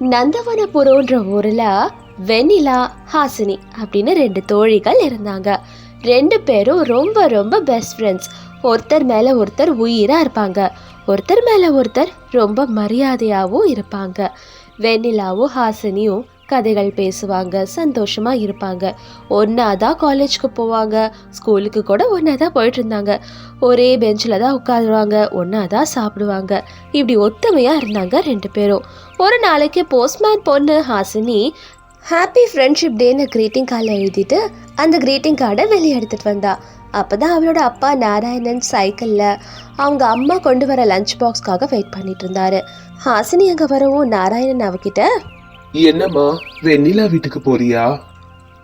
நந்தவனபுரம்ன்ற ஊர்ல வெண்ணிலா ஹாசினி அப்படின்னு ரெண்டு தோழிகள் இருந்தாங்க. ரெண்டு பேரும் ரொம்ப ரொம்ப பெஸ்ட் ஃப்ரெண்ட்ஸ் ஒருத்தர் மேல ஒருத்தர் உயிரா இருப்பாங்க. ஒருத்தர் மேல ஒருத்தர் ரொம்ப மரியாதையாகவும் இருப்பாங்க. வெண்ணிலாவும் ஹாசினியும் கதைகள் பேசுவாங்க சந்தோஷமா இருப்பாங்க. ஒன்றா தான் காலேஜ்க்கு போவாங்க ஸ்கூலுக்கு கூட ஒன்றா தான் போயிட்டு இருந்தாங்க ஒரே பெஞ்சில் தான் உட்காருவாங்க ஒன்றா தான் சாப்பிடுவாங்க. இப்படி ஒத்துமையா இருந்தாங்க ரெண்டு பேரும். ஒரு நாளைக்கு போஸ்ட்மேன் பொண்ணு ஹாசினி ஹாப்பி ஃப்ரெண்ட்ஷிப் டேன்னு க்ரீட்டிங் கார்டில் எழுதிட்டு அந்த க்ரீட்டிங் கார்டை வெளியே எடுத்துட்டு வந்தா. அப்பதான் அவளோட அப்பா நாராயணன் சைக்கிளில் அவங்க அம்மா கொண்டு வர லஞ்ச் பாக்ஸ்க்காக வெயிட் பண்ணிட்டு இருந்தாரு. ஹாசினி அங்கே வரவும் நாராயணன் அவகிட்ட என்னம்மா வெண்ணிலா வீட்டுக்கு போறியா?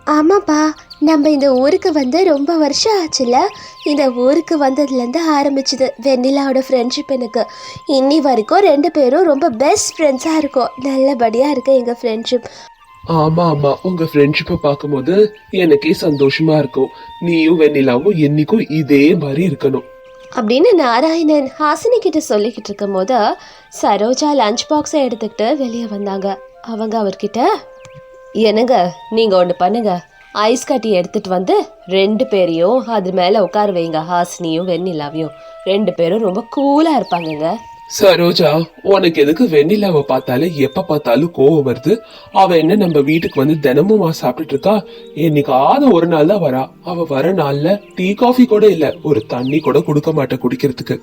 ஆமாப்பா நம்ம இந்த ஊருக்கு வந்து ரொம்ப வருஷம் ஆச்சுல இந்த ஊருக்கு வந்ததுலேருந்து ஆரம்பிச்சது வெண்ணிலாவோட ஃப்ரெண்ட்ஷிப் எனக்கு. இன்னி வரைக்கும் ரெண்டு பேரும் ரொம்ப பெஸ்ட் ஃப்ரெண்ட்ஸாக இருக்கோம். நல்லபடியாக இருக்கு எங்கள் ஃப்ரெண்ட்ஷிப் ஆமா ஆமா. உங்க ஃப்ரெண்ட்ஷிப்பை பார்க்கும்போது எனக்கே சந்தோஷமா இருக்கும். நீயும் வெண்ணிலாவும் என்னைக்கும் இதே மாதிரி இருக்கணும். அப்படின்னு நாராயணன் ஹாசினி கிட்ட சொல்லிக்கிட்டு இருக்கும் போது சரோஜா லஞ்ச் பாக்ஸை எடுத்துக்கிட்டு வெளியே வந்தாங்க. அவங்க அவர்கிட்ட என்னங்க நீங்கள் ஒன்று பண்ணுங்க. ஐஸ் கட்டி எடுத்துட்டு வந்து ரெண்டு பேரையும் அது மேலே உட்கார வைங்க ஹாசினியும் வெண்ணிலாவையும். ரெண்டு பேரும் ரொம்ப கூலாக இருப்பாங்கங்க. சரோஜா உனக்கு எதுக்கு வெண்ணிலாவை பார்த்தாலே எப்ப பார்த்தாலும் கோவம் வருது? அவ என்ன நம்ம வீட்டுக்கு வந்து தினமும் சாப்பிட்டுட்டு இருக்கா? என்னைக்காவது ஒரு நாள் தான் வரா. அவ வர நாள்ல டீ காஃபி கூட இல்ல. ஒரு தண்ணி கூட கொடுக்க மாட்டேன் குடிக்கிறதுக்கு.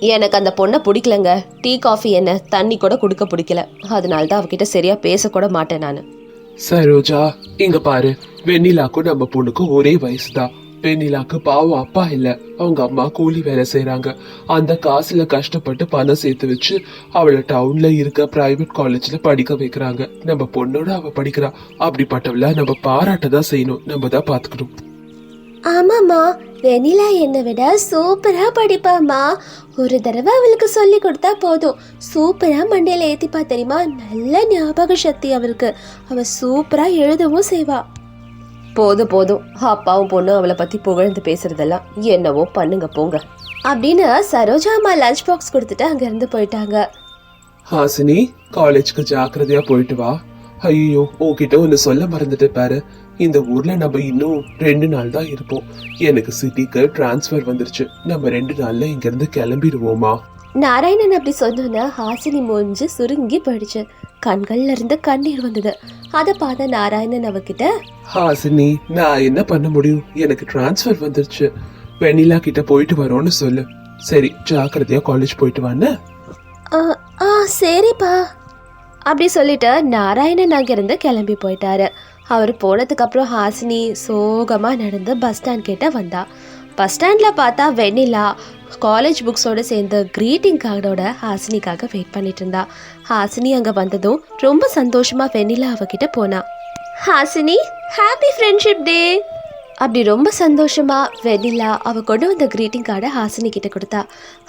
எனக்கு அந்த பொண்ணை பிடிக்கலங்க. டீ காஃபி என்ன தண்ணி கூட கொடுக்க பிடிக்கல. அதனால தான் அவகிட்ட சரியா பேசக்கூட மாட்டேன் நான். சரோஜா இங்க பாரு. வெண்ணிலாக்கும் நம்ம பொண்ணுக்கும் ஒரே வயசுதான். வெண்ணிலாக்கு பாவம் அப்பா இல்ல. அவங்க அம்மா கூலி வேலை செய்றாங்க. அந்த காசுல கஷ்டப்பட்டு பணம் சேர்த்து வச்சு அவளை டவுன்ல இருக்க பிரைவேட் காலேஜ்ல படிக்க வைக்கிறாங்க. நம்ம பொண்ணோட அவ படிக்கிறா. அப்படிப்பட்டவள நம்ம பாராட்ட தான் செய்யணும். நம்ம தான் பாத்துக்கணும். ஆமாம்மா. வெனிலா என்னை விட சூப்பரா படிப்பாம்மா. ஒரு தடவை அவளுக்கு சொல்லி கொடுத்தா போதும். சூப்பரா மண்டையில ஏத்திப்பா தெரியுமா? நல்ல ஞாபக சக்தி அவளுக்கு. அவ சூப்பரா எழுதவும் செய்வா. போதும் போதும். அப்பாவும் பொண்ணும் அவளை பத்தி புகழ்ந்து பேசுறதெல்லாம் என்னவோ பண்ணுங்க போங்க. அப்படின்னு சரோஜா அம்மா லஞ்ச் பாக்ஸ் கொடுத்துட்டு அங்க இருந்து போயிட்டாங்க. ஹாசினி காலேஜ்க்கு ஜாக்கிரதையா போயிட்டு வா. ஐயோ உன்கிட்ட ஒன்னு சொல்ல மறந்துட்டு பாரு. இந்த ஊர்ல நம்ம இன்னும் ரெண்டு நாள் தான் இருப்போம். எனக்கு சிட்டிக்கு டிரான்ஸ்ஃபர் வந்துருச்சு. நம்ம ரெண்டு நாள்ல இங்க இருந்து கிளம்பிடுவோமா? நாராயணன் அப்படி சொன்னோன்னே ஹாசினி மூஞ்சி சுருங்கி போயிடுச்சு. கண்கள்ல இருந்து கண்ணீர் வந்தது. அதை பார்த்த நாராயணன் அவகிட்ட ஹாசினி நான் என்ன பண்ண முடியும்? எனக்கு டிரான்ஸ்ஃபர் வந்துருச்சு. வெண்ணிலா கிட்ட போயிட்டு வரோன்னு சொல்லு. சரி ஜாக்கிரதையா காலேஜ் போயிட்டு வான்னு. ஆ ஆ சரிப்பா. அப்படி சொல்லிட்டு நாராயணன் அங்கிருந்து கிளம்பி போயிட்டாரு. அவர் போனதுக்கு அப்புறம் ஹாசினி சோகமா நடந்து பஸ் ஸ்டாண்ட் கிட்ட வந்தா. பஸ் ஸ்டாண்ட்ல பார்த்தா வெண்ணிலா காலேஜ் புக்ஸோட சேர்ந்து கிரீட்டிங் கார்டோட ஹாசினிக்காக வெயிட் பண்ணிட்டு இருந்தா. ஹாசினி அங்கே வந்ததும் ரொம்ப சந்தோஷமா வெண்ணிலா அவகிட்ட போனா. ஹாசினி ஹாப்பி ஃப்ரெண்ட்ஷிப் டே அப்படி ரொம்ப சந்தோஷமா வெண்ணிலா அவ கொண்டு வந்த க்ரீட்டிங் கார்டை ஹாசினி கிட்ட கொடுத்தா.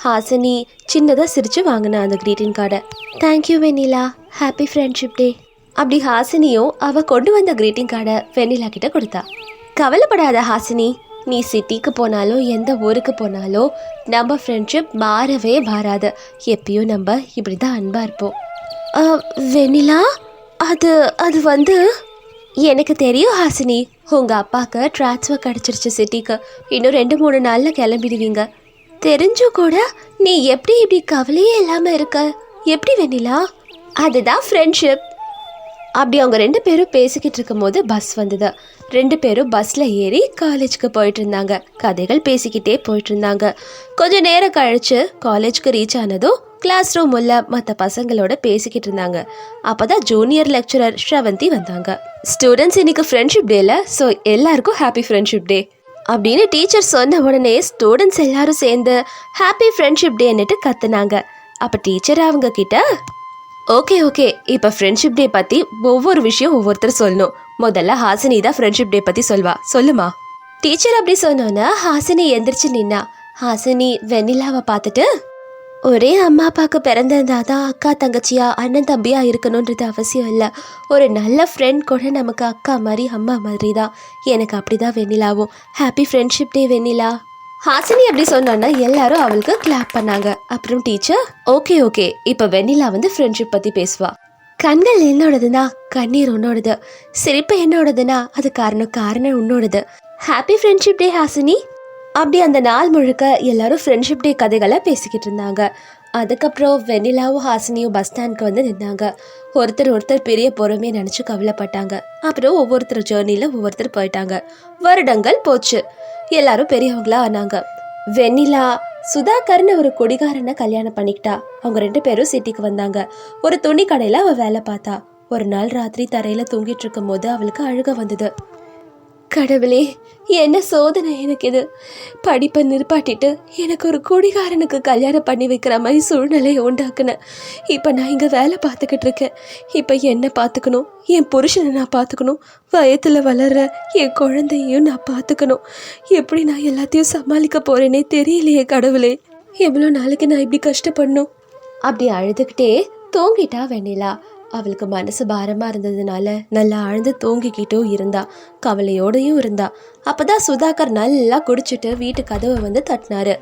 ஹாசினி சின்னதாக சிரித்து வாங்கினா அந்த க்ரீட்டிங் கார்டை thank you Vennila. Happy friendship day அப்படி ஹாசினியும் அவ கொண்டு வந்த க்ரீட்டிங் கார்டை வெண்ணிலா கிட்ட கொடுத்தா. கவலைப்படாத ஹாசினி நீ சிட்டிக்கு போனாலும் எந்த ஊருக்கு போனாலும் நம்ம ஃப்ரெண்ட்ஷிப் மாறவே மாறாது. எப்பயும் நம்ம இப்படி தான் அன்பாக இருப்போம். வெனிலா வெண்ணிலா? அது அது வந்து? எனக்கு தெரியும் ஹாசினி. உங்கள் அப்பாவுக்கு டிரான்ஸ்ஃபர் கிடச்சிருச்சு சிட்டிக்கு இன்னும் ரெண்டு மூணு நாளில் கிளம்பிடுவீங்க. தெரிஞ்சும் கூட நீ எப்படி இப்படி கவலையே இல்லாமல் இருக்க? எப்படி வெண்ணிலா? அதுதான் ஃப்ரெண்ட்ஷிப் அப்படி அவங்க ரெண்டு பேரும் பேசிக்கிட்டு இருக்கும்போது பஸ் வந்தது. ரெண்டு பேரும் பஸ்ல ஏறி காலேஜுக்கு போயிட்டு இருந்தாங்க. கதைகள் பேசிக்கிட்டே போயிட்டு இருந்தாங்க. கொஞ்சம் நேரம் கழிச்சு காலேஜ்க்கு ரீச் ஆனதும் கிளாஸ் ரூம் உள்ள மற்ற பசங்களோட பேசிக்கிட்டு இருந்தாங்க. அப்பதான் ஜூனியர் லெக்சரர் ஸ்ரவந்தி வந்தாங்க. ஸ்டூடெண்ட்ஸ் இன்னைக்கு ஃப்ரெண்ட்ஷிப் டேல ஸோ எல்லாருக்கும் ஹாப்பி ஃப்ரெண்ட்ஷிப் டே அப்படின்னு டீச்சர் சொன்ன உடனே ஸ்டூடெண்ட்ஸ் எல்லாரும் சேர்ந்து ஹாப்பி ஃப்ரெண்ட்ஷிப் டேன்னுட்டு கத்துனாங்க. அப்போ டீச்சர் அவங்க கிட்ட ஓகே ஓகே இப்போ ஃப்ரெண்ட்ஷிப் டே பற்றி ஒவ்வொரு விஷயம் ஒவ்வொருத்தர் சொல்லணும். முதல்ல ஹாசினி தான் ஃப்ரெண்ட்ஷிப் டே பற்றி சொல்வா. சொல்லுமா? டீச்சர் அப்படி சொன்னோன்னா ஹாசினி எந்திரிச்சு நின்னா. ஹாசினி வெண்ணிலாவை பார்த்துட்டு ஒரே அம்மா அப்பாவுக்கு பிறந்திருந்தா தான் அக்கா தங்கச்சியா அண்ணன் தம்பியா இருக்கணுன்றது அவசியம் இல்லை. ஒரு நல்ல ஃப்ரெண்ட் கூட நமக்கு அக்கா மாதிரி அம்மா மாதிரி தான் எனக்கு அப்படிதான் வெண்ணிலாவும். Happy friendship day Vennila. Hasini அப்படி சொன்னோன்னா எல்லாரும் அவளுக்கு கிளாப் பண்ணாங்க. அப்புறம் டீச்சர் ஓகே ஓகே இப்போ வெண்ணிலா வந்து ஃப்ரெண்ட்ஷிப் பற்றி பேசுவா. கண்கள் என்னோடதுன்னா கண்ணீர் உன்னோடது. சிரிப்பு என்னோடதுன்னா அது காரணம் காரணம் உன்னோடது. Happy friendship day Hasini. அப்படி அந்த நாள் முழுக்க எல்லாரும் ஃப்ரெண்ட்ஷிப் டே கதைகளை பேசிக்கிட்டு இருந்தாங்க. அதுக்கப்புறம் வெண்ணிலாவும் ஹாசினியும் பஸ் ஸ்டாண்ட்க்கு வந்து நின்னாங்க. ஒருத்தர் ஒருத்தர் பெரிய பொறுமையை நினச்சி கவலைப்பட்டாங்க. அப்புறம் ஒவ்வொருத்தர் ஜேர்னியில் ஒவ்வொருத்தர் போயிட்டாங்க. வருடங்கள் போச்சு. எல்லாரும் பெரியவங்களா ஆனாங்க. வெண்ணிலா சுதாகர்னு ஒரு குடிகாரனை கல்யாணம் பண்ணிக்கிட்டா. அவங்க ரெண்டு பேரும் சிட்டிக்கு வந்தாங்க. ஒரு துணி கடையில் அவள் வேலை பார்த்தா. ஒரு நாள் ராத்திரி தரையில் தூங்கிட்டு இருக்கும் போது அவளுக்கு அழுக வந்தது. கடவுளே என்ன சோதனை எனக்கு இது படிப்பை நிற்பாட்டிட்டு எனக்கு ஒரு குடிகாரனுக்கு கல்யாணம் பண்ணி வைக்கிற மாதிரி சூழ்நிலையை உண்டாக்குனேன் இப்போ நான் இங்கே வேலை பார்த்துக்கிட்டு இருக்கேன். இப்போ என்ன பார்த்துக்கணும்? என் புருஷனை நான் பார்த்துக்கணும். வயத்தில் வளர்ற என் குழந்தையும் நான் பார்த்துக்கணும். எப்படி நான் எல்லாத்தையும் சமாளிக்க போகிறேனே தெரியலையே கடவுளே. எவ்வளோ நாளைக்கு நான் இப்படி கஷ்டப்படணும்? அப்படி அழுதுகிட்டே தூங்கிட்டா வெண்ணிலா. அவளுக்கு மனசு பாரமாக இருந்ததுனால நல்லா ஆழ்ந்து தூங்கிக்கிட்டும் இருந்தா கவலையோடையும் இருந்தா. அப்பதான் சுதாகர் நல்லா குடிச்சிட்டு வீட்டு கதவை வந்து தட்டினாரு.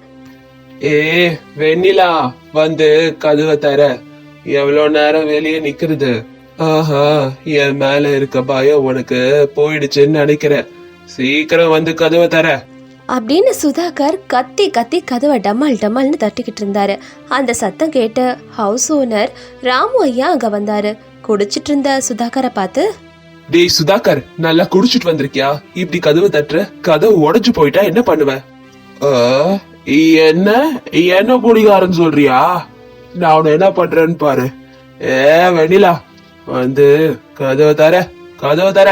ஏ வெண்ணிலா வந்து கதவை தர. எவ்வளோ நேரம் வெளியே நிக்கிறது? ஆஹா என் மேல இருக்க பயம் உனக்கு போயிடுச்சுன்னு நினைக்கிறேன். சீக்கிரம் வந்து கதவை தர. அப்படின்னு சுதாகர் கத்தி கத்தி கதவை டமால் டமால்னு தட்டிக்கிட்டு இருந்தாரு. அந்த சத்தம் கேட்டு ஹவுஸ் ஓனர் ராமு ஐயா அங்க வந்தாரு. குடிச்சிட்டு இருந்த சுதாகரை பார்த்து டேய் சுதாகர் நல்லா குடிச்சிட்டு வந்திருக்கியா? இப்படி கதவு தட்டுற கதவு உடைஞ்சு போயிட்டா என்ன பண்ணுவ? என்ன என்ன குடிகாரன்னு சொல்றியா? நான் உன்னை என்ன பண்றேன்னு பாரு. ஏ வெண்ணிலா வந்து கதவை தர கதவை தர.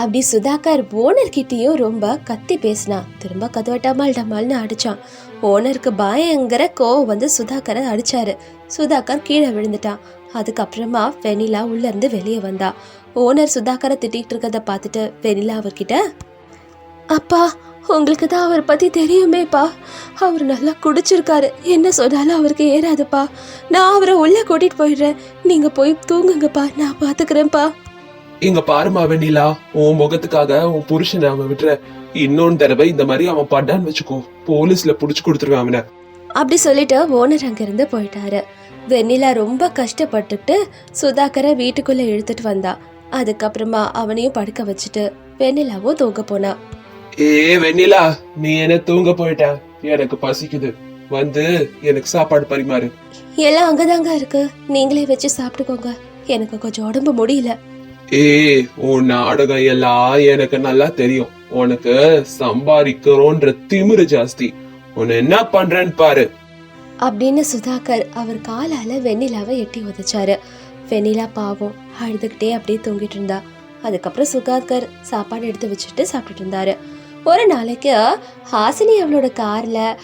அப்படி சுதாகர் ஓனர்கிட்டயும் ரொம்ப கத்தி பேசினான் திரும்ப கதவை டமால் டமால்னு அடிச்சான். ஓனருக்கு பயங்கர கோவம் வந்து சுதாகரை அடிச்சாரு. சுதாகர் கீழே விழுந்துட்டான். அதுக்கப்புறமா வெனிலா உள்ள இருந்து வெளியே வந்தா. ஓனர் சுதாகரை திட்டிகிட்டு இருக்கத பார்த்துட்டு வெனிலா அவர்கிட்ட அப்பா உங்களுக்கு தான் அவர் பற்றி தெரியுமேப்பா. அவர் நல்லா குடிச்சிருக்காரு. என்ன சொன்னாலும் அவருக்கு ஏறாதுப்பா. நான் அவரை உள்ளே கூட்டிகிட்டு போயிடுறேன். நீங்கள் போய் தூங்குங்கப்பா. நான் பார்த்துக்கிறேன்ப்பா. இங்க பாருமா வெண்ணிலா. உன் முகத்துக்காக உன் புருஷனை அவன் விட்டுற இன்னொன்னு தடவை இந்த மாதிரி அவன் பட்டான்னு வச்சுக்கோ. போலீஸ்ல புடிச்சு கொடுத்துருவேன் அவனை. அப்படி சொல்லிட்டு ஓனர் அங்கிருந்து போயிட்டாரு. வெண்ணிலா ரொம்ப கஷ்டப்பட்டுட்டு சுதாகரை வீட்டுக்குள்ள இழுத்துட்டு வந்தா. அதுக்கப்புறமா அவனையும் படுக்க வச்சுட்டு வெண்ணிலாவும் தூங்க போனா. ஏ வெண்ணிலா நீ என்ன தூங்க போயிட்ட? எனக்கு பசிக்குது. வந்து எனக்கு சாப்பாடு பரிமாறு. எல்லாம் அங்கதாங்க இருக்கு. நீங்களே வச்சு சாப்பிட்டுக்கோங்க. எனக்கு கொஞ்சம் உடம்பு முடியல. ஏ உன் நாடகம் எல்லாம் எனக்கு நல்லா தெரியும். உனக்கு சம்பாதிக்கிறோன்ற திமிரு ஜாஸ்தி. உன்னை என்ன பண்றேன்னு பாரு. அப்படின்னு சுதாகர் அவர் காலால வெண்ணிலாவை எட்டி உதச்சாரு. வெண்ணிலா பாவம் அழுதுகிட்டே அப்படியே தூங்கிட்டு இருந்தா. அதுக்கப்புறம் சுதாகர் சாப்பாடு எடுத்து வச்சுட்டு சாப்பிட்டுட்டு இருந்தாரு. ஒரு நாளைக்கு ஹாசினி அவளோட கார்ல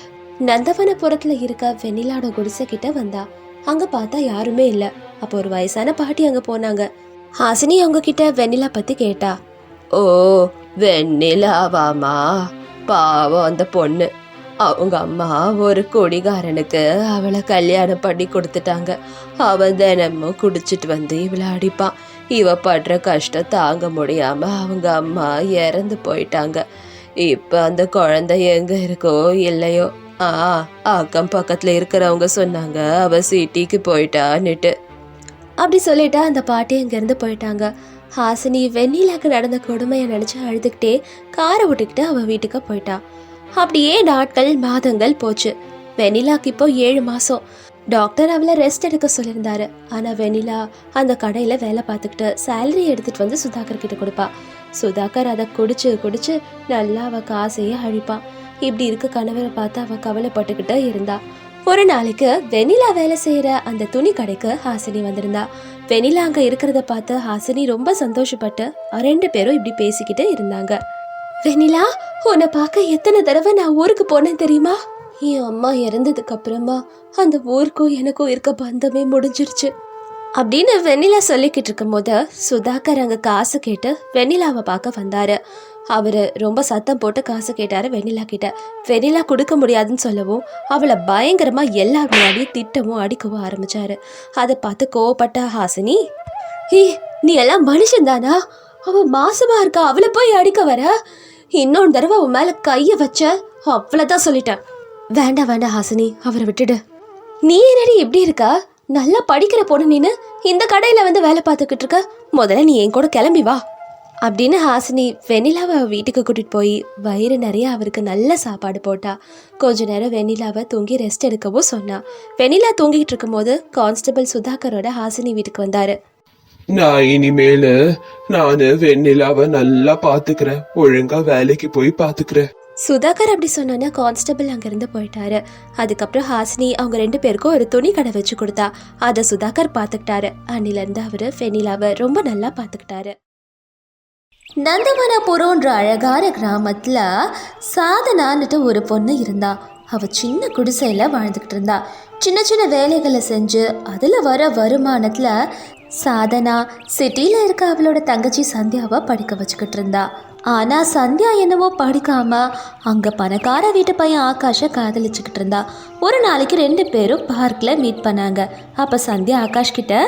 நந்தவனபுரத்துல இருக்க வெண்ணிலாவோட குடிசை கிட்ட வந்தா. அங்க பார்த்தா யாருமே இல்ல. அப்போ ஒரு வயசான பாட்டி அங்க போனாங்க. ஹாசினி அவங்க கிட்ட வெண்ணிலா பத்தி கேட்டா ஓ வெண்ணிலாவாமா? பாவம் அந்த பொண்ணு. அவங்க அம்மா ஒரு குடிகாரனுக்கு அவளை கல்யாணம் பண்ணி கொடுத்துட்டாங்க. அவன் தினமும் குடிச்சிட்டு வந்து இவளை அடிப்பான். இவ படுற கஷ்டம் தாங்க முடியாம அவங்க அம்மா இறந்து போயிட்டாங்க. இப்ப அந்த குழந்தை எங்க இருக்கோ இல்லையோ? ஆ அக்கம் பக்கத்துல இருக்கிறவங்க சொன்னாங்க. அவ சிட்டிக்கு போயிட்டான்னுட்டு. அப்படி சொல்லிட்டு அந்த பாட்டி அங்கேருந்து போயிட்டாங்க. ஹாசினி வெண்ணிலாக்கு நடந்த கொடுமையை நினச்சி அழுதுகிட்டே காரை விட்டுக்கிட்டு அவள் வீட்டுக்கு போயிட்டா. அப்படியே நாட்கள் மாதங்கள் போச்சு. வெண்ணிலாக்கு இப்போ ஏழு மாதம் டாக்டர் அவளை ரெஸ்ட் எடுக்க சொல்லியிருந்தாரு. ஆனால் வெண்ணிலா அந்த கடையில் வேலை பார்த்துக்கிட்டு சேலரி எடுத்துகிட்டு வந்து சுதாகர் கிட்ட கொடுப்பா. சுதாகர் அதை குடிச்சு குடிச்சு நல்லா அவள் காசையே அழிப்பான் இப்படி இருக்க கணவரை பார்த்து அவள் கவலைப்பட்டுக்கிட்டே இருந்தாள் ஒரு நாளைக்கு வெண்ணிலா வேலை செய்யற அந்த துணி கடைக்கு ஹாசினி வந்திருந்தா. வெண்ணிலா அங்க இருக்கிறத பார்த்து ஹாசினி ரொம்ப சந்தோஷப்பட்டு ரெண்டு பேரும் இப்படி பேசிக்கிட்டு இருந்தாங்க. வெண்ணிலா உன்னை பார்க்க எத்தனை தடவை நான் ஊருக்கு போனேன் தெரியுமா? என் அம்மா இறந்ததுக்கு அப்புறமா அந்த ஊருக்கும் எனக்கும் இருக்க பந்தமே முடிஞ்சிருச்சு. அப்படின்னு வெண்ணிலா சொல்லிக்கிட்டு இருக்கும்போது சுதாகர் அங்க காசு கேட்டு வெண்ணிலாவை பார்க்க வந்தாரு. அவர் ரொம்ப சத்தம் போட்டு காசு கேட்டார் வெண்ணிலா கிட்ட. வெண்ணிலா கொடுக்க முடியாதுன்னு சொல்லவும் அவளை பயங்கரமாக எல்லார் முன்னாடியும் திட்டமும் அடிக்கவும் ஆரம்பிச்சாரு. அதை பார்த்து கோவப்பட்ட ஹாசினி ஏ நீ எல்லாம் மனுஷன்தானா அவள் மாசமாக இருக்கா? அவளை போய் அடிக்க வர? இன்னொன்று தடவை அவன் மேலே கையை வச்ச? அவ்வளோதான் சொல்லிட்டேன். வேண்டாம் வேண்டாம் ஹாசினி அவரை விட்டுடு. நீ என்னடி எப்படி இருக்கா? நல்லா படிக்கிற பொண்ணு நீனு? இந்த கடையில் வந்து வேலை பார்த்துக்கிட்டு இருக்க? முதல்ல நீ என் கூட கிளம்பி வா. அப்படின்னு ஹாசினி வெண்ணிலாவை வீட்டுக்கு கூட்டிட்டு போய் வயிறு நிறைய அவருக்கு நல்ல சாப்பாடு போட்டா. கொஞ்ச நேரம் வெண்ணிலாவை தூங்கி ரெஸ்ட் எடுக்கவும் சொன்னா. வெண்ணிலா தூங்கிட்டு இருக்கும்போது கான்ஸ்டபிள் சுதாகரோட ஹாசினி வீட்டுக்கு வந்தாரு. நான் இனிமேலு நானு வெண்ணிலாவை நல்லா பாத்துக்கிறேன். ஒழுங்கா வேலைக்கு போய் பாத்துக்கிறேன். சுதாகர் அப்படி சொன்னோன்னே கான்ஸ்டபிள் அங்கிருந்து போயிட்டாரு. அதுக்கப்புறம் ஹாசினி அவங்க ரெண்டு பேருக்கும் ஒரு துணி கடை வச்சு கொடுத்தா. அதை சுதாகர் பார்த்துக்கிட்டாரு அன்னிலேருந்து அவரு ஃபெனிலாவை ரொம்ப நல்லா பார்த்துக்கிட்டாரு நந்தவனபுரம்ன்ற அழகான கிராமத்தில் சாதனான்னுட்டு ஒரு பொண்ணு இருந்தா. அவ சின்ன குடிசையில் வாழ்ந்துக்கிட்டு இருந்தா. சின்ன சின்ன வேலைகளை செஞ்சு அதில் வர வருமானத்தில் சாதனா சிட்டியில் இருக்க அவளோட தங்கச்சி சந்தியாவை படிக்க வச்சுக்கிட்டு இருந்தா. ஆனால் சந்தியா என்னவோ படிக்காம அங்கே பணக்கார வீட்டு பையன் ஆகாஷை காதலிச்சுக்கிட்டு இருந்தா. ஒரு நாளைக்கு ரெண்டு பேரும் பார்க்கில் மீட் பண்ணாங்க. அப்போ சந்தியா ஆகாஷ் கிட்ட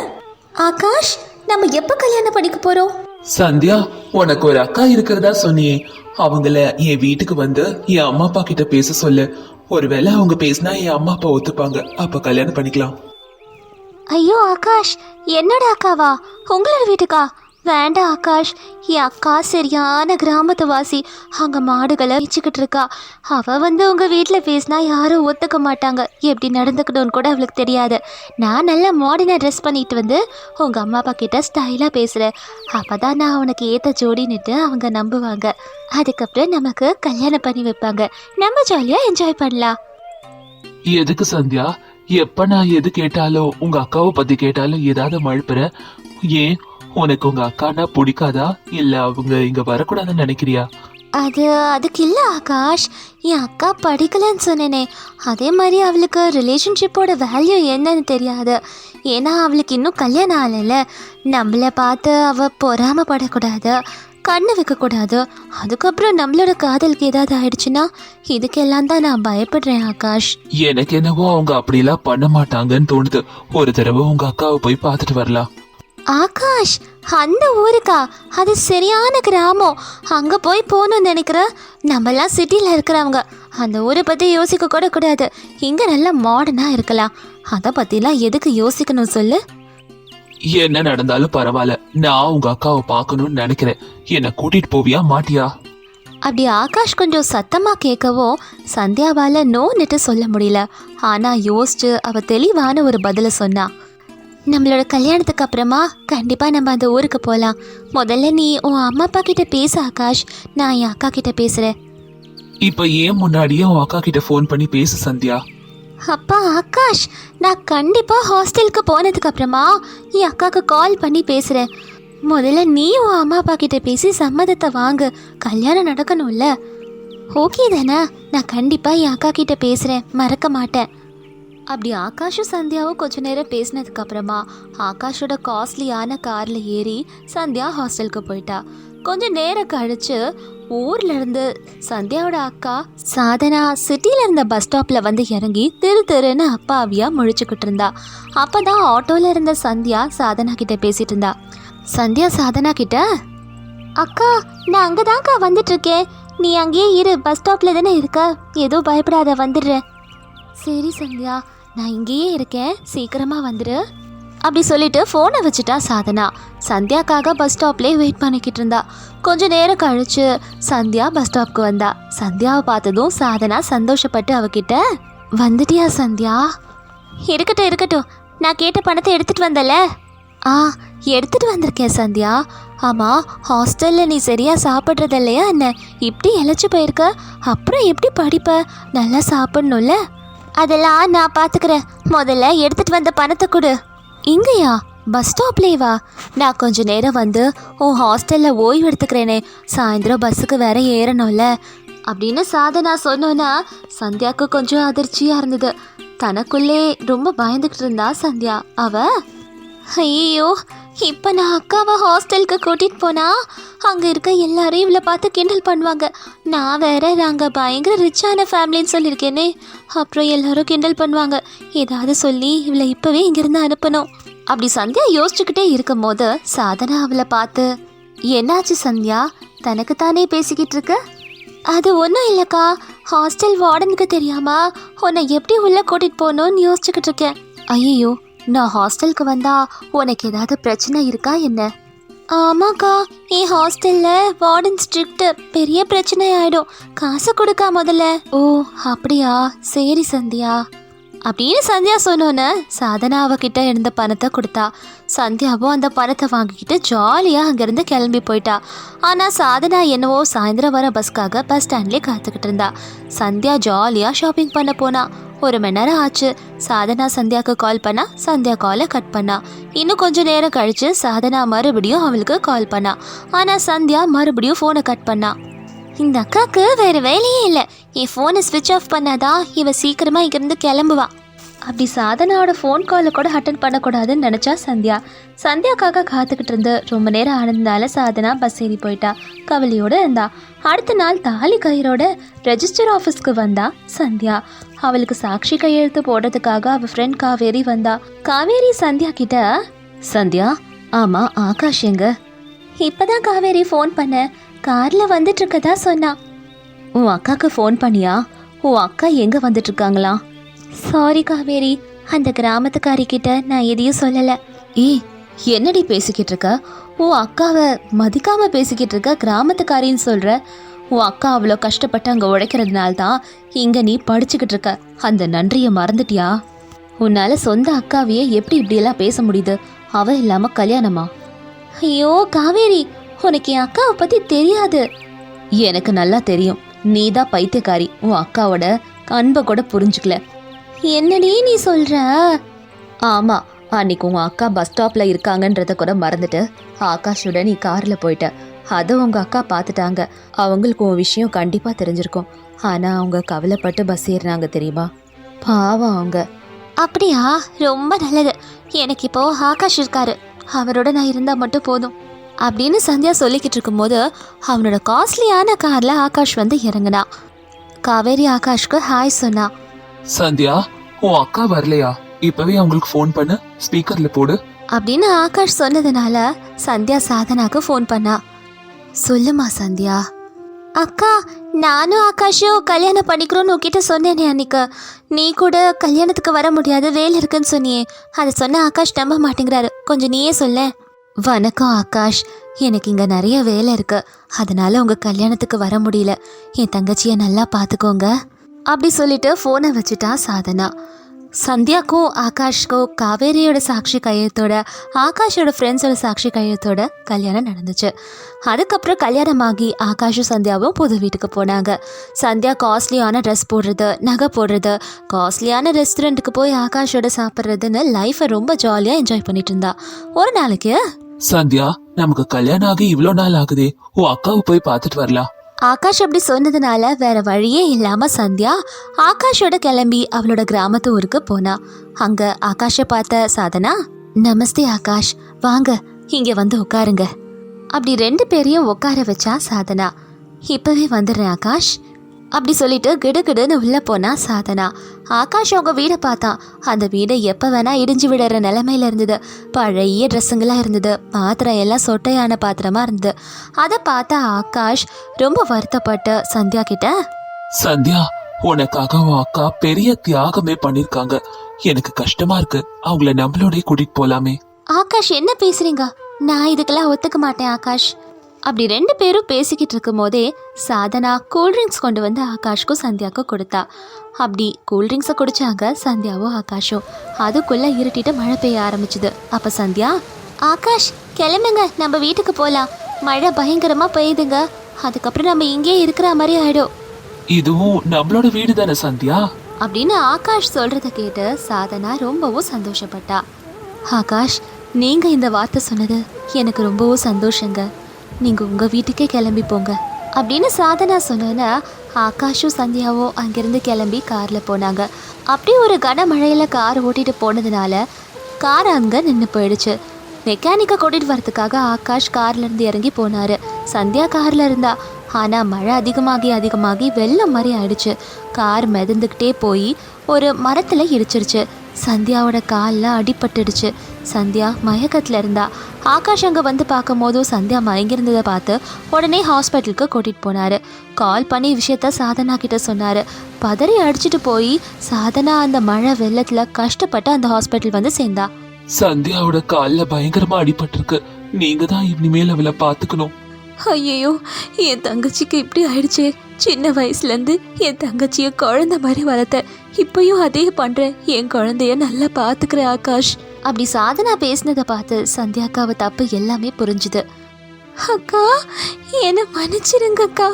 ஆகாஷ் நம்ம எப்போ கல்யாணம் படிக்க போகிறோம் சந்தியா உனக்கு ஒரு அக்கா இருக்கிறதா சொன்னியே அவங்கள என் வீட்டுக்கு வந்து என் அம்மா அப்பா கிட்ட பேச சொல்லு. ஒருவேளை அவங்க பேசினா என் அம்மா அப்பா ஒத்துப்பாங்க. அப்ப கல்யாணம் பண்ணிக்கலாம். ஐயோ ஆகாஷ் என்னடா அக்காவா? உங்களோட வீட்டுக்கா? வேண்டாம் ஆகாஷ் என் அக்கா சரியான கிராமத்து வாசி அங்கே மாடுகளை வச்சுக்கிட்டு இருக்கா. அவள் வந்து உங்கள் வீட்டில் பேசினா யாரும் ஒத்துக்க மாட்டாங்க. எப்படி நடந்துக்கணும்னு கூட அவளுக்கு தெரியாது. நான் நல்லா மாடர்னாக ட்ரெஸ் பண்ணிட்டு வந்து உங்கள் அம்மா அப்பா கிட்ட ஸ்டைலாக பேசுகிறேன் அப்போ தான் நான் அவனுக்கு ஏற்ற ஜோடின்னுட்டு அவங்க நம்புவாங்க. அதுக்கப்புறம் நமக்கு கல்யாணம் பண்ணி வைப்பாங்க. நம்ம ஜாலியாக என்ஜாய் பண்ணலாம். எதுக்கு சந்தியா? எப்போ நான் எது கேட்டாலும் உங்கள் அக்காவை பற்றி கேட்டாலும் ஏதாவது மழுப்புற? ஏன் உனக்கு உங்க அக்கானா பிடிக்காதா? இல்ல அவங்க இங்க வரக்கூடாதுன்னு நினைக்கிறியா? அது அதுக்கு இல்லை ஆகாஷ். என் அக்கா படிக்கலைன்னு சொன்னேனே. அதே மாதிரி அவளுக்கு ரிலேஷன்ஷிப்போட வேல்யூ என்னன்னு தெரியாது. ஏன்னா அவளுக்கு இன்னும் கல்யாணம் ஆகலைல்ல நம்மளை பார்த்து அவள் பொறாமப்படக்கூடாது கண்ணு வைக்கக்கூடாது. அதுக்கப்புறம் நம்மளோட காதலுக்கு ஏதாவது ஆயிடுச்சுன்னா இதுக்கெல்லாம் தான் நான் பயப்படுறேன் ஆகாஷ். எனக்கு என்னவோ அவங்க அப்படிலாம் பண்ண மாட்டாங்கன்னு தோணுது. ஒரு தடவை உங்க அக்காவை போய் பார்த்துட்டு வரலாம். ஆகாஷ் அந்த ஊருக்கா? அது சரியான கிராமம். அங்கே போய் போகணும்னு நினைக்கிற? நம்மலாம் சிட்டியில் இருக்கிறவங்க. அந்த ஊரை பற்றி யோசிக்க கூட கூடாது. இங்கே நல்லா மாடர்னாக இருக்கலாம். அதை பற்றிலாம் எதுக்கு யோசிக்கணும் சொல்லு? என்ன நடந்தாலும் பரவாயில்ல. நான் உங்க அக்காவை பார்க்கணும்னு நினைக்கிறேன். என்ன கூட்டிட்டு போவியா மாட்டியா? அப்படி ஆகாஷ் கொஞ்சம் சத்தமாக கேட்கவும் சந்தியாவால் நோன்னுட்டு சொல்ல முடியல. ஆனால் யோசிச்சு அவ தெளிவான ஒரு பதிலை சொன்னா. நம்மளோட கல்யாணத்துக்கு அப்புறமா கண்டிப்பாக நம்ம அந்த ஊருக்கு போகலாம் முதல்ல நீ உன் அம்மா அப்பா கிட்ட பேசு ஆகாஷ். நான் என் அக்கா கிட்ட பேசுகிறேன் இப்ப ஏன் முன்னாடியே உன் அக்கா கிட்ட ஃபோன் பண்ணி பேசு சந்தியா? அப்பா ஆகாஷ் நான் கண்டிப்பாக ஹாஸ்டலுக்கு போனதுக்கு அப்புறமா என் அக்காவுக்கு கால் பண்ணி பேசுகிறேன் முதல்ல நீ உன் அம்மா அப்பா கிட்ட பேசி சம்மதத்தை வாங்கு. கல்யாணம் நடக்கணும்ல. ஓகே தானே? நான் கண்டிப்பாக என் அக்கா கிட்ட பேசுகிறேன் மறக்க மாட்டேன். அப்படி ஆகாஷும் சந்தியாவும் கொஞ்ச நேரம் பேசினதுக்கு அப்புறமா ஆகாஷோட காஸ்ட்லியான காரில் ஏறி சந்தியா ஹாஸ்டலுக்கு போயிட்டா. கொஞ்ச நேரம் கழிச்சு ஊர்ல இருந்து சந்தியாவோட அக்கா சாதனா சிட்டில இருந்த பஸ் ஸ்டாப்ல வந்து இறங்கி திரு திருன்னு அப்பாவியா முழிச்சுக்கிட்டு இருந்தா. அப்பதான் ஆட்டோல இருந்த சந்தியா சாதனா கிட்ட பேசிட்டு இருந்தா. சந்தியா சாதனா கிட்ட அக்கா நான் அங்கதான்க்கா வந்துட்டு இருக்கேன் நீ அங்கேயே இரு பஸ் ஸ்டாப்ல தானே இருக்க. ஏதோ பயப்படாத வந்துடுறேன். சரி சந்தியா. நான் இங்கேயே இருக்கேன். சீக்கிரமாக வந்துடு அப்படி சொல்லிட்டு ஃபோனை வச்சுட்டா சாதனா. சந்தியாக்காக பஸ் ஸ்டாப்லேயே வெயிட் பண்ணிக்கிட்டு இருந்தா. கொஞ்ச நேரம் கழிச்சு சந்தியா பஸ் ஸ்டாப்க்கு வந்தா. சந்தியாவை பார்த்ததும் சாதனா சந்தோஷப்பட்டு அவகிட்ட வந்துட்டியா சந்தியா? இருக்கட்டும் இருக்கட்டும். நான் கேட்ட பணத்தை எடுத்துட்டு வந்தல ஆ எடுத்துட்டு வந்திருக்கேன் சந்தியா. ஆமாம் ஹாஸ்டலில் நீ சரியாக சாப்பிட்றது இல்லையா என்ன? இப்படி இழைச்சி போயிருக்க. அப்புறம் எப்படி படிப்ப? நல்லா சாப்பிட்ணும்ல. அதெல்லாம் நான் பார்த்துக்கிறேன் முதல்ல எடுத்துட்டு வந்த பணத்தை கொடு. இங்கேயா? பஸ் ஸ்டாப்லேவா நான் கொஞ்ச நேரம் வந்து உன் ஹாஸ்டலில் ஓய்வு எடுத்துக்கிறேனே. சாயந்தரம் பஸ்ஸுக்கு வேற ஏறணும்ல. அப்படின்னு சாதனா சொன்னோன்னா சந்தியாவுக்கு கொஞ்சம் அதிர்ச்சியாக இருந்தது. தனக்குள்ளே ரொம்ப பயந்துக்கிட்டு இருந்தா சந்தியா. அவ ஐயோ இப்போ நான் அக்காவை ஹாஸ்டலுக்கு கூட்டிகிட்டு போனா அங்கே இருக்க எல்லாரும் இவளை பார்த்து கிண்டல் பண்ணுவாங்க. நான் வேற நாங்கள் பயங்கர ரிச்சான ஃபேமிலின்னு சொல்லியிருக்கேனே. அப்புறம் எல்லாரும் கிண்டல் பண்ணுவாங்க. ஏதாவது சொல்லி இவளை இப்போவே இங்கேருந்து அனுப்பணும். அப்படி சந்தியா யோசிச்சுக்கிட்டே இருக்கும் போது சாதனா அவளை பார்த்து என்னாச்சு சந்தியா? தனக்கு தானே பேசிக்கிட்டு இருக்க? அது ஒன்றும் இல்லைக்கா. ஹாஸ்டல் வார்டனுக்கு தெரியாமா உன்னை எப்படி உள்ளே கூட்டிகிட்டு போகணும்னு யோசிச்சுக்கிட்டு இருக்கேன். ஐயோ நான் ஹாஸ்டலுக்கு வந்தா உனக்கு ஏதாவது பிரச்சனை இருக்கா என்ன? ஆமாக்கா என் ஹாஸ்டல்ல வார்டன் ஸ்ட்ரிக்ட் பெரிய பிரச்சனை ஆயிடும். காசு கொடுக்கா முதல்ல. ஓ அப்படியா? சரி சந்தியா. அப்படின்னு சந்தியா சொன்னோன்னே சாதனா அவகிட்ட இருந்த பணத்தை கொடுத்தா. சந்தியாவும் அந்த பணத்தை வாங்கிக்கிட்டு ஜாலியாக அங்கேருந்து கிளம்பி போயிட்டா. ஆனால் சாதனா என்னவோ சாயந்தரம் வர பஸ்க்காக பஸ் ஸ்டாண்ட்லேயே காத்துக்கிட்டு இருந்தா. சந்தியா ஜாலியாக ஷாப்பிங் பண்ண போனா. ஒரு மணி நேரம் ஆச்சு. சாதனா சந்தியாவுக்கு கால் பண்ணா சந்தியா காலை கட் பண்ணா. இன்னும் கொஞ்ச நேரம் கழிச்சு சாதனா மறுபடியும் அவளுக்கு கால் பண்ணா. ஆனால் சந்தியா மறுபடியும் ஃபோனை கட் பண்ணா. இந்த அக்காவுக்கு வேற வேலையே இல்லை. என் ஃபோனை ஸ்விட்ச் ஆஃப் பண்ணாதான் இவ சீக்கிரமா இங்கிருந்து கிளம்புவா. அப்படி சாதனாவோட ஃபோன் காலை கூட அட்டன் பண்ணக்கூடாதுன்னு நினச்சா சந்தியா. சந்தியாக்காக காத்துக்கிட்டு இருந்து ரொம்ப நேரம் ஆனதுனால சாதனா பஸ் ஏறி போயிட்டா. கவலையோடு இருந்தா. அடுத்த நாள் தாலி கயிறோட ரெஜிஸ்டர் ஆஃபீஸ்க்கு வந்தா சந்தியா. அவளுக்கு சாட்சி கையெழுத்து போடுறதுக்காக அவ ஃப்ரெண்ட் காவேரி வந்தா. காவேரி சந்தியா கிட்ட சந்தியா ஆமா ஆகாஷ் எங்க? இப்பதான் காவேரி ஃபோன் பண்ண. கார்ல வந்துட்டு இருக்கதா சொன்னா. உன் அக்காக்கு ஃபோன் பண்ணியா? உன் அக்கா எங்க வந்துட்டு இருக்காங்களா சாரி காவேரி அந்த கிராமத்துக்காரி கிட்ட நான் எதையும் சொல்லல. ஏய் என்னடி பேசிக்கிட்டு இருக்க உன் அக்காவை மதிக்காம பேசிக்கிட்டு இருக்க கிராமத்துக்காரின்னு சொல்ற? உன் அக்கா அவ்வளோ கஷ்டப்பட்டு அங்கே உழைக்கிறதுனால தான் இங்கே நீ படிச்சுக்கிட்டு இருக்க. அந்த நன்றியை மறந்துட்டியா? உன்னால் சொந்த அக்காவையே எப்படி இப்படியெல்லாம் பேச முடியுது? அவ இல்லாமல் கல்யாணமா? ஐயோ காவேரி உனக்கு என் அக்காவை பற்றி தெரியாது. எனக்கு நல்லா தெரியும். நீ தான் பைத்தியக்காரி. உன் அக்காவோட அன்பை கூட புரிஞ்சுக்கல. என்னடி நீ சொல்கிற ஆமாம் அன்னைக்கு உன் அக்கா பஸ் ஸ்டாப்பில் இருக்காங்கன்றத கூட மறந்துட்டு ஆகாஷோட நீ காரில் போயிட்ட. அதை உங்க அக்கா பார்த்துட்டாங்க அவங்களுக்கு உன் விஷயம் கண்டிப்பா தெரிஞ்சிருக்கும். ஆனா அவங்க கவலைப்பட்டு பஸ் ஏறினாங்க தெரியுமா? பாவம் அவங்க. அப்படியா? ரொம்ப நல்லது. எனக்கு இப்போ ஆகாஷ் இருக்காரு. அவரோட நான் இருந்தா மட்டும் போதும். அப்படின்னு சந்தியா சொல்லிக்கிட்டு இருக்கும்போது அவனோட காஸ்ட்லியான கார்ல ஆகாஷ் வந்து இறங்குனா. காவேரி ஆகாஷ்க்கு ஹாய் சொன்னா. சந்தியா உன் அக்கா வரலையா? இப்பவே அவங்களுக்கு ஃபோன் பண்ணு. ஸ்பீக்கர்ல போடு. அப்படின்னு ஆகாஷ் சொன்னதுனால சந்தியா சாதனாக்கு ஃபோன் பண்ணா. சொல்லுமா சந்தியா? அக்கா நானும் ஆகாஷும் கல்யாணம் பண்ணிக்கிறோன்னு உன்கிட்ட சொன்னேனே அன்னைக்கு. நீ கூட கல்யாணத்துக்கு வர முடியாது வேலை இருக்குன்னு சொன்னியே. அதை சொன்ன ஆகாஷ் நம்ப மாட்டேங்கிறாரு. கொஞ்சம் நீயே சொல்ல. வணக்கம் ஆகாஷ். எனக்கு இங்கே நிறைய வேலை இருக்கு. அதனால உங்கள் கல்யாணத்துக்கு வர முடியல. என் தங்கச்சியை நல்லா பார்த்துக்கோங்க. அப்படி சொல்லிட்டு ஃபோனை வச்சுட்டா சாதனா. சந்தியாக்கும் ஆகாஷ்க்கும் காவேரியோட சாட்சி கையெழுத்தோட ஆகாஷோட ஃப்ரெண்ட்ஸோட சாட்சி கையெழுத்தோட கல்யாணம் நடந்துச்சு. அதுக்கப்புறம் கல்யாணமாகி ஆகாஷும் சந்தியாவும் புது வீட்டுக்கு போனாங்க. சந்தியா காஸ்ட்லியான ட்ரெஸ் போடுறது நகை போடுறது காஸ்ட்லியான ரெஸ்டாரண்ட்டுக்கு போய் ஆகாஷோட சாப்பிட்றதுன்னு லைஃப்பை ரொம்ப ஜாலியாக என்ஜாய் பண்ணிட்டு இருந்தா. ஒரு நாளைக்கு சந்தியா நமக்கு கல்யாணம் ஆகி இவ்வளோ நாள் ஆகுதே. உன் அக்காவை போய் பார்த்துட்டு வரலாம். ஆகாஷ் அப்படி சொன்னதுனால வேற வழியே இல்லாம சந்தியா ஆகாஷோட கிளம்பி அவளோட கிராமத்து ஊருக்கு போனா. அங்க ஆகாஷை பார்த்த சாதனா நமஸ்தே ஆகாஷ் வாங்க இங்க வந்து உட்காருங்க. அப்படி ரெண்டு பேரையும் உட்கார வச்சா சாதனா இப்பவே வந்துடுறேன் ஆகாஷ். அப்படி சொல்லிட்டு கிடுகிடுன்னு உள்ள போனா சாதனா. ஆகாஷ் அவங்க வீடை பார்த்தான் அந்த வீடு எப்போ வேணா இடிஞ்சு விடுற நிலைமையில இருந்தது. பழைய ட்ரெஸ்ஸுங்களாக இருந்தது. பாத்திரம் எல்லாம் சொட்டையான பாத்திரமா இருந்தது. அதை பார்த்த ஆகாஷ் ரொம்ப வருத்தப்பட்டு சந்தியா கிட்ட? சந்தியா உனக்காக உன் அக்கா பெரிய தியாகமே பண்ணிருக்காங்க. எனக்கு கஷ்டமா இருக்கு. அவங்கள நம்மளோடய கூட்டிட்டு போலாமே. ஆகாஷ் என்ன பேசுறீங்க? நான் இதுக்கெல்லாம் ஒத்துக்க மாட்டேன் ஆகாஷ். அப்படி ரெண்டு பேரும் பேசிக்கிட்டு இருக்கும் போதே சாதனா கூல்ட்ரிங்க்ஸ் கொண்டு வந்து ஆகாஷ்க்கும் சந்தியாவுக்கும் கொடுத்தா. அப்படி கூல்ட்ரிங்க்ஸை குடிச்சாங்க சந்தியாவும் ஆகாஷும். அதுக்குள்ள இருட்டிட்டு மழை பெய்ய ஆரம்பிச்சுது. அப்ப சந்தியா ஆகாஷ் கிளம்புங்க. நம்ம வீட்டுக்கு போலாம். மழை பயங்கரமா பெய்யுதுங்க. அதுக்கப்புறம் நம்ம இங்கேயே இருக்கிற மாதிரி ஆயிடும். இதுவும் நம்மளோட வீடு தானே சந்தியா? அப்படின்னு ஆகாஷ் சொல்றத கேட்டு சாதனா ரொம்பவும் சந்தோஷப்பட்டா. ஆகாஷ் நீங்க இந்த வார்த்தை சொன்னது எனக்கு ரொம்பவும் சந்தோஷங்க. நீங்கள் உங்கள் வீட்டுக்கே கிளம்பி போங்க. அப்படின்னு சாதனா சொன்னோன்னா ஆகாஷும் சந்தியாவும் அங்கேருந்து கிளம்பி காரில் போனாங்க. அப்படியே ஒரு கனமழையில் கார் ஓட்டிகிட்டு போனதுனால கார் அங்கே நின்று போயிடுச்சு. மெக்கானிக்கை கூட்டிகிட்டு வரதுக்காக ஆகாஷ் கார்லேருந்து இறங்கி போனார். சந்தியா காரில் இருந்தா ஆனால் மழை அதிகமாகி அதிகமாகி வெள்ளம் மாதிரி ஆயிடுச்சு. கார் மிதந்துக்கிட்டே போய் ஒரு மரத்தில் இடிச்சிருச்சு. சந்தியாவோட காலில் அடிபட்டுடுச்சு. சந்தியா மயக்கத்தில் இருந்தா. ஆகாஷ் அங்கே வந்து பார்க்கும் போதும் சந்தியா மயங்கியிருந்ததை பார்த்து உடனே ஹாஸ்பிட்டலுக்கு கூட்டிகிட்டு போனார். கால் பண்ணி விஷயத்த சாதனா கிட்ட சொன்னார். பதறி அடிச்சுட்டு போய் சாதனா அந்த மழை வெள்ளத்தில் கஷ்டப்பட்டு அந்த ஹாஸ்பிட்டல் வந்து சேர்ந்தா. சந்தியாவோட கால்ல பயங்கரமாக அடிபட்டிருக்கு. நீங்கள் தான் இனிமேல் அவளை பார்த்துக்கணும். ஐயோ என் தங்கச்சிக்கு இப்படி ஆயிடுச்சே. சின்ன வயசுலேருந்து என் தங்கச்சியை குழந்தை மாதிரி வளர்த்தேன் இப்பயும் அதே பண்ணுறேன் என் குழந்தைய நல்லா பார்த்துக்கிறேன் ஆகாஷ். அப்படி சாதனா பேசினதை பார்த்து சந்தியாக்காவை தப்பு எல்லாமே புரிஞ்சுது. அக்கா என்னை மன்னிச்சிருங்க அக்கா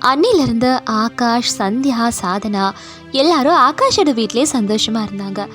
அன்னிலிருந்து ஆகாஷ் சந்தியா சாதனா எல்லாரும் ஆகாஷோட வீட்டிலே சந்தோஷமா இருந்தாங்க.